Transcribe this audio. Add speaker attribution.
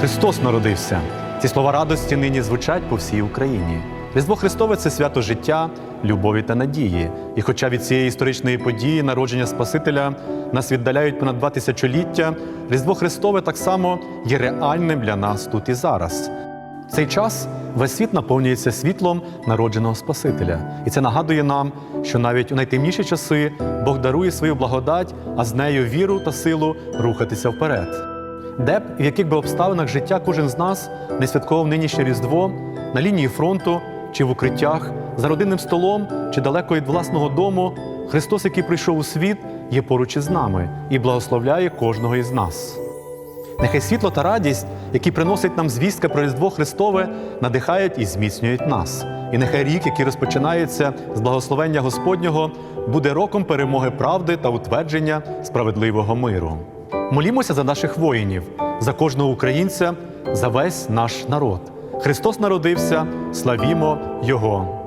Speaker 1: Христос народився. Ці слова радості нині звучать по всій Україні. Різдво Христове це свято життя, любові та надії. І хоча від цієї історичної події народження Спасителя нас віддаляють понад два тисячоліття, Різдво Христове так само є реальним для нас тут і зараз. Цей час весь світ наповнюється світлом народженого Спасителя. І це нагадує нам, що навіть у найтемніші часи Бог дарує свою благодать, а з нею віру та силу рухатися вперед. Де б і в яких би обставинах життя кожен з нас не святкував нинішнє Різдво на лінії фронту чи в укриттях, за родинним столом чи далеко від власного дому, Христос, який прийшов у світ, є поруч із нами і благословляє кожного із нас. Нехай світло та радість, які приносить нам звістка про Різдво Христове, надихають і зміцнюють нас. І нехай рік, який розпочинається з благословення Господнього, буде роком перемоги правди та утвердження справедливого миру. Молімося за наших воїнів, за кожного українця, за весь наш народ. Христос народився, славімо Його!